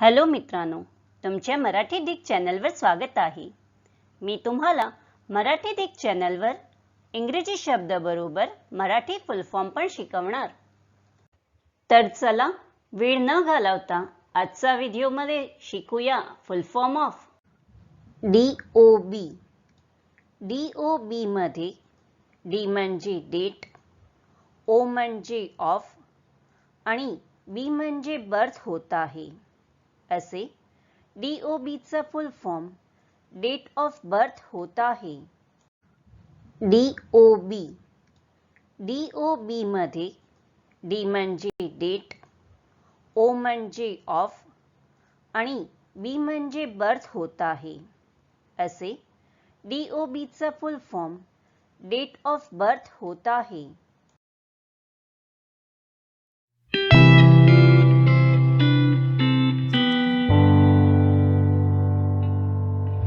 Hello मित्रांनो तुमच्या Marathi Dick चॅनलवर स्वागत आहे. मी तुम्हाला मराठी डिक चॅनलवर इंग्रजी शब्दाबरोबर मराठी फुल फॉर्म पण शिकवणार. तर चला वेळ न घालवता आजचा व्हिडिओमध्ये शिकूया full form of D O B D O बीमध्ये डी म्हणजे डेट ओ म्हणजे ऑफ आणि बी म्हणजे बर्थ होत आहे. असे. D O full form date of birth होत आहे. D O B D O बीमध्ये डी म्हणजे डेट ओ म्हणजे ऑफ आणि बी म्हणजे बर्थ होत आहे. असे. D O full form date of birth होत आहे.